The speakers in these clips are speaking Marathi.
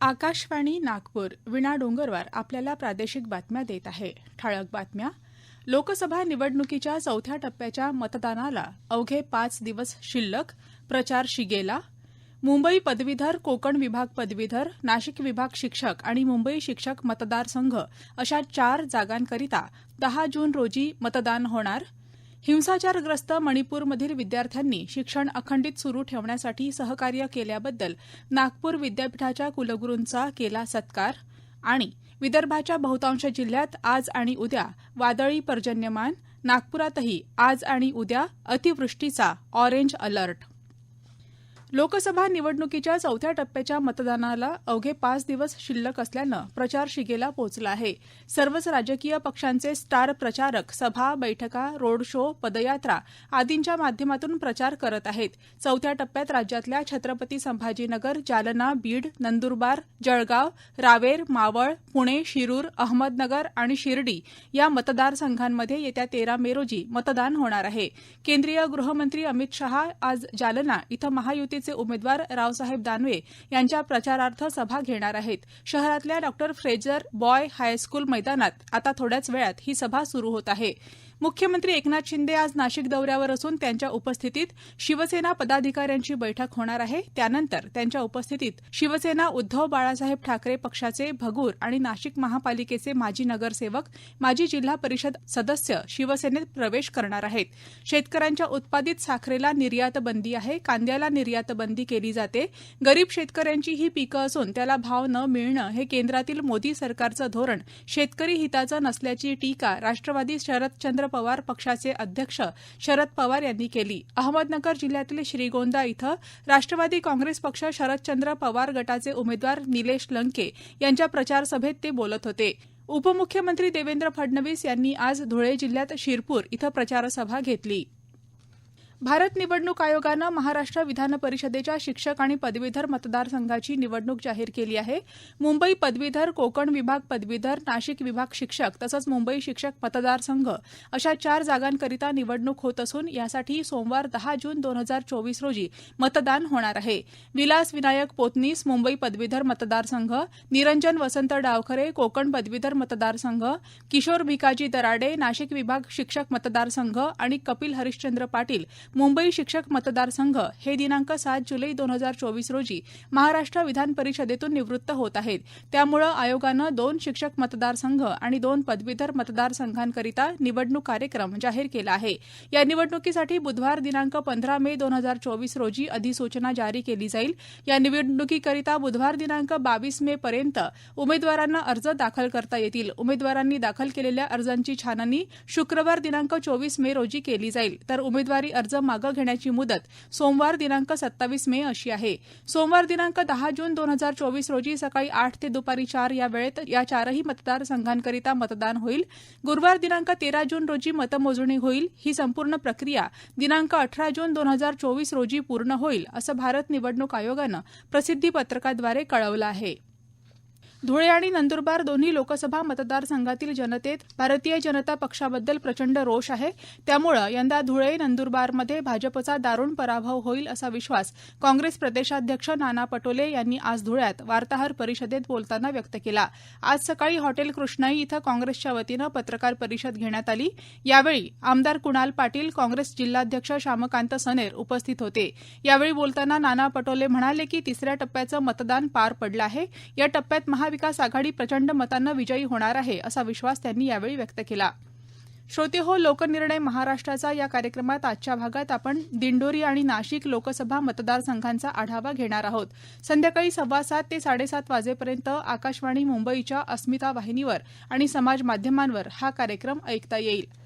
आकाशवाणी नागपूर विणा डोंगरवार आपल्याला प्रादेशिक बातम्या देत आहे. ठळक बातम्या. लोकसभा निवडणुकीच्या चौथ्या टप्प्याच्या मतदानाला अवघे पाच दिवस शिल्लक प्रचार शिगेला मुंबई पदवीधर कोकण विभाग पदवीधर नाशिक विभाग शिक्षक आणि मुंबई शिक्षक मतदारसंघ अशा चार जागांकरिता दहा जून रोजी मतदान होणार. हिंसाचारग्रस्त मणिपूरमधील विद्यार्थ्यांनी शिक्षण अखंडित सुरू ठेवण्यासाठी सहकार्य केल्याबद्दल नागपूर विद्यापीठाच्या कुलगुरूंचा केला सत्कार आणि विदर्भाच्या बहुतांश जिल्ह्यात आज आणि उद्या वादळी पर्जन्यमान नागपुरातही आज आणि उद्या अतिवृष्टीचा ऑरेंज अलर्ट. लोकसभा निवडणुकीच्या चौथ्या टप्प्याच्या मतदानाला अवघे पाच दिवस शिल्लक असल्यानं प्रचार शिगेला पोहोचला आहे. सर्वच राजकीय पक्षांचे स्टार प्रचारक सभा बैठका रोड शो पदयात्रा आदींच्या माध्यमातून प्रचार करत आहेत. चौथ्या टप्प्यात राज्यातल्या छत्रपती संभाजीनगर जालना बीड नंदुरबार जळगाव रावेर मावळ पुणे शिरूर अहमदनगर आणि शिर्डी या मतदारसंघांमध्ये येत्या तेरा मे रोजी मतदान होणार आहे. केंद्रीय गृहमंत्री अमित शहा आज जालना इथं महायुती महायुतीचे उमेदवार रावसाहेब दानवे यांच्या प्रचारार्थ सभा घेणार आहेत. शहरातल्या डॉ फ्रेजर बॉय हायस्कूल मैदानात आता थोड्याच वेळात ही सभा सुरू होत आहे. मुख्यमंत्री एकनाथ शिंदे आज नाशिक दौऱ्यावर असून त्यांच्या उपस्थितीत शिवसेना पदाधिकाऱ्यांची बैठक होणार आहे. त्यानंतर त्यांच्या उपस्थितीत शिवसेना उद्धव बाळासाहेब ठाकरे पक्षाचे भगूर आणि नाशिक महापालिकेचे माजी नगरसेवक माजी जिल्हा परिषद सदस्य शिवसेनेत प्रवेश करणार आहेत. शेतकऱ्यांच्या उत्पादित साखरेला निर्यात बंदी आहे. कांद्याला निर्यात बंदी केली जाते. गरीब शेतकऱ्यांची ही पिकं असून त्याला भाव न मिळणं हे केंद्रातील मोदी सरकारचं धोरण. शेतकरी हिताचं नसल्याची टीका राष्ट्रवादी शरदचंद्र पवार पक्षाचे अध्यक्ष शरद पवार यांनी केली. अहमदनगर जिल्ह्यातील श्रीगोंदा इथं राष्ट्रवादी काँग्रेस पक्ष शरदचंद्र पवार गटाचे उमेदवार निलेश लंके यांच्या प्रचारसभेत ते बोलत होते. उपमुख्यमंत्री देवेंद्र फडणवीस यांनी आज धुळे जिल्ह्यात शिरपूर इथं प्रचारसभा घेतली. भारत निवडणूक आयोगानं महाराष्ट्र विधान परिषदेच्या शिक्षक आणि पदवीधर मतदारसंघाची निवडणूक जाहीर केली आहे. मुंबई पदवीधर कोकण विभाग पदवीधर नाशिक विभाग शिक्षक तसंच मुंबई शिक्षक मतदारसंघ अशा चार जागांकरिता निवडणूक होत असून यासाठी सोमवार दहा जून दोन हजार चोवीस रोजी मतदान होणार आहे. विलास विनायक पोतनीस मुंबई पदवीधर मतदारसंघ निरंजन वसंत डावखरे कोकण पदवीधर मतदारसंघ किशोर भिकाजी दराडे नाशिक विभाग शिक्षक मतदारसंघ आणि कपिल हरिश्चंद्र पाटील मुंबई शिक्षक मतदारसंघ हे दिनांक सात जुलै दोन हजार चोवीस रोजी महाराष्ट्र विधान परिषदेतून निवृत्त होत आहेत. त्यामुळे आयोगानं दोन शिक्षक मतदारसंघ आणि दोन पदवीधर मतदारसंघांकरिता निवडणूक कार्यक्रम जाहीर केला आहे. या निवडणुकीसाठी बुधवार दिनांक पंधरा मे दोन हजार चोवीस रोजी अधिसूचना जारी केली जाईल. या निवडणुकीकरिता बुधवार दिनांक बावीस मे पर्यंत उमेदवारांना अर्ज दाखल करता येतील. उमेदवारांनी दाखल केलेल्या अर्जांची छाननी शुक्रवार दिनांक चोवीस मे रोजी केली जाईल. तर उमेदवारी अर्ज मागं घेण्याची मुदत सोमवार दिनांक सत्तावीस मे अशी आहे. सोमवार दिनांक दहा जून दोन हजार चोवीस रोजी सकाळी आठ ते दुपारी चार या वेळेत या चारही मतदारसंघांकरिता मतदान होईल. गुरुवार दिनांक तेरा जून रोजी मतमोजणी होईल. ही संपूर्ण प्रक्रिया दिनांक अठरा जून दोन हजार चोवीस रोजी पूर्ण होईल असं भारत निवडणूक आयोगानं प्रसिद्धी पत्रकाद्वारे कळवलं आहे. धुळे आणि नंदुरबार दोन्ही लोकसभा मतदारसंघातील जनतेत भारतीय जनता पक्षाबद्दल प्रचंड रोष आहे. त्यामुळे यंदा धुळे नंदुरबारमध्ये भाजपचा दारुण पराभव होईल असा विश्वास काँग्रेस प्रदेशाध्यक्ष नाना पटोले यांनी आज धुळ्यात वार्ताहर परिषदेत बोलताना व्यक्त केला. आज सकाळी हॉटेल कृष्णाई इथं काँग्रेसच्या वतीनं पत्रकार परिषद घेण्यात आली. यावेळी आमदार कुणाल पाटील काँग्रेस जिल्हाध्यक्ष श्यामकांत सनेर उपस्थित होते. यावेळी बोलताना नाना पटोले म्हणाले की तिसऱ्या टप्प्याचं मतदान पार पडलं आहे. या टप्प्यात महाविकास आघाडी प्रचंड मतांना विजयी होणार आहे असा विश्वास त्यांनी यावेळी व्यक्त केला. श्रोते हो लोकनिर्णय महाराष्ट्राचा या कार्यक्रमात आजच्या भागात आपण दिंडोरी आणि नाशिक लोकसभा मतदारसंघांचा आढावा घेणार आहोत. संध्याकाळी सव्वा सात ते साडेसात वाजेपर्यंत आकाशवाणी मुंबईच्या अस्मिता वाहिनीवर आणि समाज माध्यमांवर हा कार्यक्रम ऐकता येईल.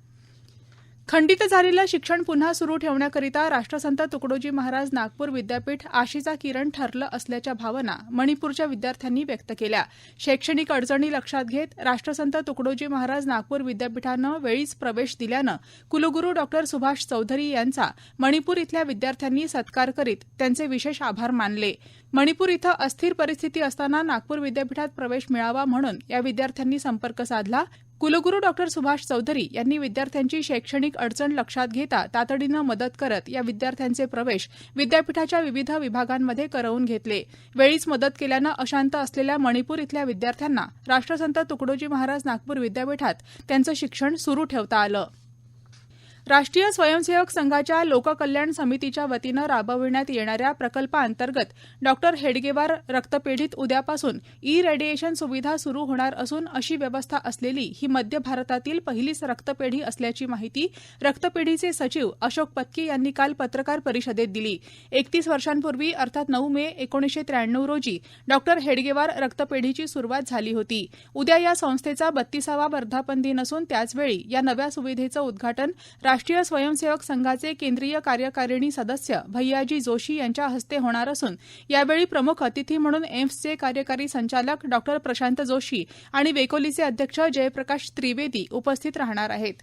खंडित झालेलं शिक्षण पुन्हा सुरू ठेवण्याकरिता राष्ट्रसंत तुकडोजी महाराज नागपूर विद्यापीठ आशीचा किरण ठरलं असल्याच्या भावना मणिपूरच्या विद्यार्थ्यांनी व्यक्त केल्या. शैक्षणिक अडचणी लक्षात घेत राष्ट्रसंत तुकडोजी महाराज नागपूर विद्यापीठानं वेळीच प्रवेश दिल्यानं कुलगुरू डॉक्टर सुभाष चौधरी यांचा मणिपूर इथल्या विद्यार्थ्यांनी सत्कार करीत त्यांचे विशेष आभार मानले. मणिपूर इथं अस्थिर परिस्थिती असताना नागपूर विद्यापीठात प्रवेश मिळावा म्हणून या विद्यार्थ्यांनी संपर्क साधला. कुलगुरू डॉ सुभाष चौधरी यांनी विद्यार्थ्यांची शैक्षणिक अडचण लक्षात घेता तातडीनं मदत करत या विद्यार्थ्यांचे प्रवेश विद्यापीठाच्या विविध विभागांमध्ये करवून घेतले. वेळीच मदत केल्यानं अशांत असलेल्या मणिपूर इथल्या विद्यार्थ्यांना राष्ट्रसंत तुकडोजी महाराज नागपूर विद्यापीठात त्यांचं शिक्षण सुरू ठेवता आलं. राष्ट्रीय स्वयंसेवक संघाच्या लोककल्याण समितीच्या वतीनं राबविण्यात येणाऱ्या प्रकल्पाअंतर्गत डॉक्टर हेडगेवार रक्तपेढीत उद्यापासून ई रेडिएशन सुविधा सुरू होणार असून अशी व्यवस्था असलेली ही मध्य भारतातील पहिलीच रक्तपेढी असल्याची माहिती रक्तपेढीचे सचिव अशोक पत्की यांनी काल पत्रकार परिषदेत दिली. एकतीस वर्षांपूर्वी अर्थात नऊ मे एकोणीसशे त्र्याण्णव रोजी डॉक्टर हेडगेवार रक्तपेढीची सुरुवात झाली होती. उद्या या संस्थेचा बत्तीसावा वर्धापन दिन असून त्याचवेळी या नव्या सुविधेचं उद्घाटन राष्ट्रीय स्वयंसेवक संघाचे केंद्रीय कार्यकारिणी सदस्य भैयाजी जोशी यांच्या हस्ते होणार असून यावेळी प्रमुख अतिथी म्हणून एम्सचे कार्यकारी संचालक डॉ प्रशांत जोशी आणि वेकोलीचे अध्यक्ष जयप्रकाश त्रिवेदी उपस्थित राहणार आहेत.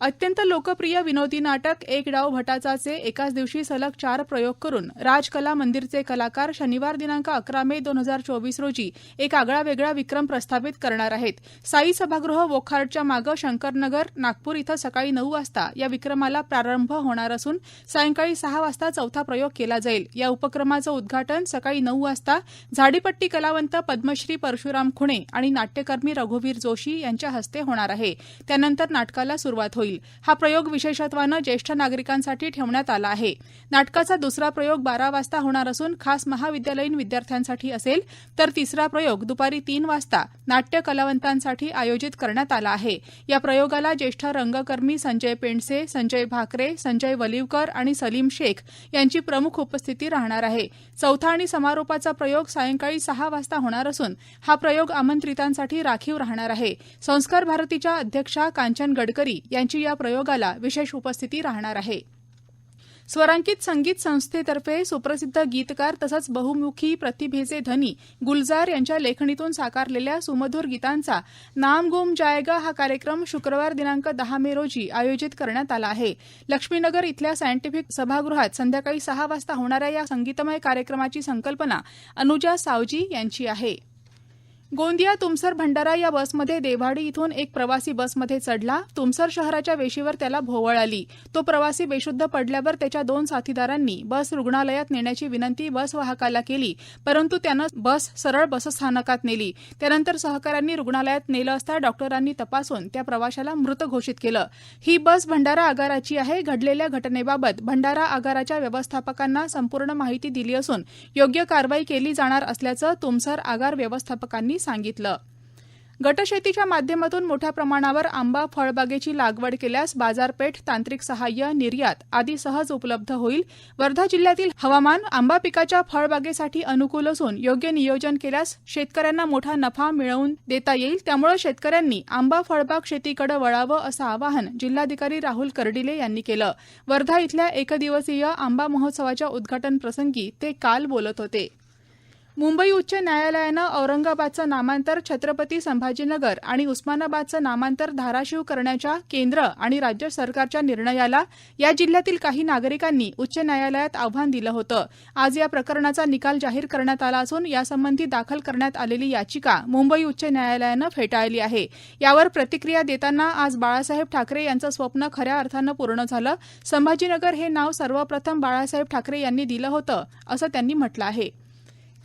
अत्यंत लोकप्रिय विनोदी नाटक एक डाव भटाचाचे एकाच दिवशी सलग चार प्रयोग करून राजकला मंदिरचे कलाकार शनिवार दिनांक अकरा मे दोन हजार चोवीस रोजी एक आगळा वेगळा विक्रम प्रस्थापित करणार आहेत. साई सभागृह वोखार्डच्या मागं शंकरनगर नागपूर इथं सकाळी नऊ वाजता या विक्रमाला प्रारंभ होणार असून सायंकाळी सहा वाजता चौथा प्रयोग केला जाईल. या उपक्रमाचं उद्घाटन सकाळी नऊ वाजता झाडीपट्टी कलावंत पद्मश्री परशुराम खुणे आणि नाट्यकर्मी रघुवीर जोशी यांच्या हस्ते होणार आहे. त्यानंतर नाटकाला सुरुवात होईल. हा प्रयोग विशेषत्वानं ज्येष्ठ नागरिकांसाठी ठेवण्यात आला आहे. नाटकाचा दुसरा प्रयोग बारा वाजता होणार असून खास महाविद्यालयीन विद्यार्थ्यांसाठी असेल तर तिसरा प्रयोग दुपारी तीन वाजता नाट्य कलावंतांसाठी आयोजित करण्यात आला आहे. या प्रयोगाला ज्येष्ठ रंगकर्मी संजय पेंडसे संजय भाकरे संजय वलिवकर आणि सलीम शेख यांची प्रमुख उपस्थिती राहणार आहे. चौथा आणि समारोपाचा प्रयोग सायंकाळी सहा वाजता होणार असून हा प्रयोग आमंत्रितांसाठी राखीव राहणार आहे. संस्कार भारतीच्या अध्यक्षा कांचन गडकरी यांची या प्रयोगाला विशेष उपस्थिती राहणार आहे. स्वरांकित संगीत संस्थेतर्फे सुप्रसिद्ध गीतकार तसंच बहुमुखी प्रतिभेचे धनी गुलजार यांच्या लेखणीतून साकारलेल्या सुमधुर गीतांचा नाम गुम जायगा हा कार्यक्रम शुक्रवार दिनांक दहा मे रोजी आयोजित करण्यात आला आहे. लक्ष्मीनगर इथल्या सायंटिफिक सभागृहात संध्याकाळी सहा वाजता होणाऱ्या या संगीतमय कार्यक्रमाची संकल्पना अनुजा सावजी यांची आहे. गोंदिया तुमसर भंडारा या बसमध्ये देवाडी इथून एक प्रवासी बसमध्ये चढला. तुमसर शहराच्या वेशीवर त्याला भोवळ आली. तो प्रवासी बेशुद्ध पडल्यावर त्याच्या दोन साथीदारांनी बस रुग्णालयात नेण्याची विनंती बस वाहकाला केली. परंतु त्यानं बस सरळ बसस्थानकात नेली. त्यानंतर सहकाऱ्यांनी रुग्णालयात नेलं असता डॉक्टरांनी तपासून त्या प्रवाशाला मृत घोषित केलं. ही बस भंडारा आगाराची आहे. घडलेल्या घटनेबाबत भंडारा आगाराच्या व्यवस्थापकांना संपूर्ण माहिती दिली असून योग्य कारवाई केली जाणार असल्याचं तुमसर आगार व्यवस्थापकांनी सांगितलं. गटशेतीच्या माध्यमातून मोठ्या प्रमाणावर आंबा फळबागेची लागवड केल्यास बाजारपेठ तांत्रिक सहाय्य निर्यात आदी सहज उपलब्ध होईल. वर्धा जिल्ह्यातील हवामान आंबा पिकाच्या फळबागेसाठी अनुकूल असून योग्य नियोजन केल्यास शेतकऱ्यांना मोठा नफा मिळवून देता येईल. त्यामुळे शेतकऱ्यांनी आंबा फळबाग शेतीकडे वळावं असं आवाहन जिल्हाधिकारी राहुल कर्डिले यांनी केलं. वर्धा इथल्या एकदिवसीय आंबा महोत्सवाच्या उद्घाटन प्रसंगी ते काल बोलत होते. मुंबई उच्च न्यायालयानं औरंगाबादचं नामांतर छत्रपती संभाजीनगर आणि उस्मानाबादचं नामांतर धाराशिव करण्याच्या केंद्र आणि राज्य सरकारच्या निर्णयाला या जिल्ह्यातील काही नागरिकांनी उच्च न्यायालयात आव्हान दिलं होतं. आज या प्रकरणाचा निकाल जाहीर करण्यात आला असून यासंबंधी दाखल करण्यात आलेली याचिका मुंबई उच्च न्यायालयानं फेटाळली आहे. यावर प्रतिक्रिया देताना आज बाळासाहेब ठाकरे यांचं स्वप्न खऱ्या अर्थानं पूर्ण झालं. संभाजीनगर हे नाव सर्वप्रथम बाळासाहेब ठाकरे यांनी दिलं होतं असं त्यांनी म्हटलं आहे.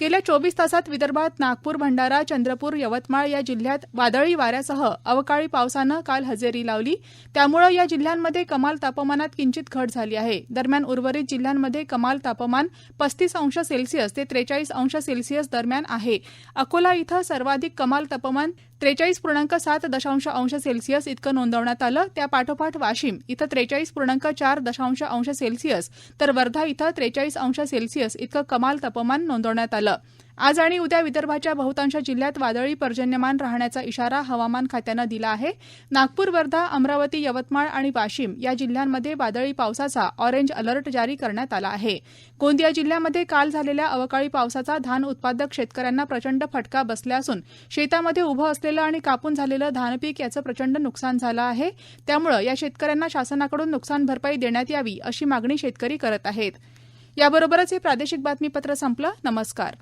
गेल्या चोवीस तासात विदर्भात नागपूर भंडारा चंद्रपूर यवतमाळ या जिल्ह्यात वादळी वाऱ्यासह अवकाळी पावसानं काल हजेरी लावली. त्यामुळे या जिल्ह्यांमध्ये कमाल तापमानात किंचित घट झाली आहे. दरम्यान उर्वरित जिल्ह्यांमध्ये कमाल तापमान पस्तीस अंश सेल्सिअस ते त्रेचाळीस अंश सेल्सिअस दरम्यान आहे. अकोला इथं सर्वाधिक कमाल तापमान त्रेचाळीस पूर्णांक सात दशांश अंश सेल्सिअस इतकं नोंदवण्यात आलं. त्यापाठोपाठ वाशिम इथं त्रेचाळीस पूर्णांक चार दशांश अंश सेल्सिअस तर वर्धा इथं त्रेचाळीस अंश सेल्सिअस इतकं कमाल तापमान नोंदवण्यात आलं. आज आणि उद्या विदर्भाच्या बहुतांश जिल्ह्यात वादळी पर्जन्यमान राहण्याचा इशारा हवामान खात्यानं दिला आहे. नागपूर वर्धा अमरावती यवतमाळ आणि वाशिम या जिल्ह्यांमध्ये वादळी पावसाचा ऑरेंज अलर्ट जारी करण्यात आला आहे. गोंदिया जिल्ह्यामध्ये काल झालेल्या अवकाळी पावसाचा धान उत्पादक शेतकऱ्यांना प्रचंड फटका बसला असून शेतामध्ये उभं असलेलं आणि कापून झालेलं धानपीक याचं प्रचंड नुकसान झालं आहे. त्यामुळे या शेतकऱ्यांना शासनाकडून नुकसान भरपाई देण्यात यावी अशी मागणी शेतकरी करत आहेत. याबरोबरच हे प्रादेशिक बातमीपत्र संपलं. नमस्कार.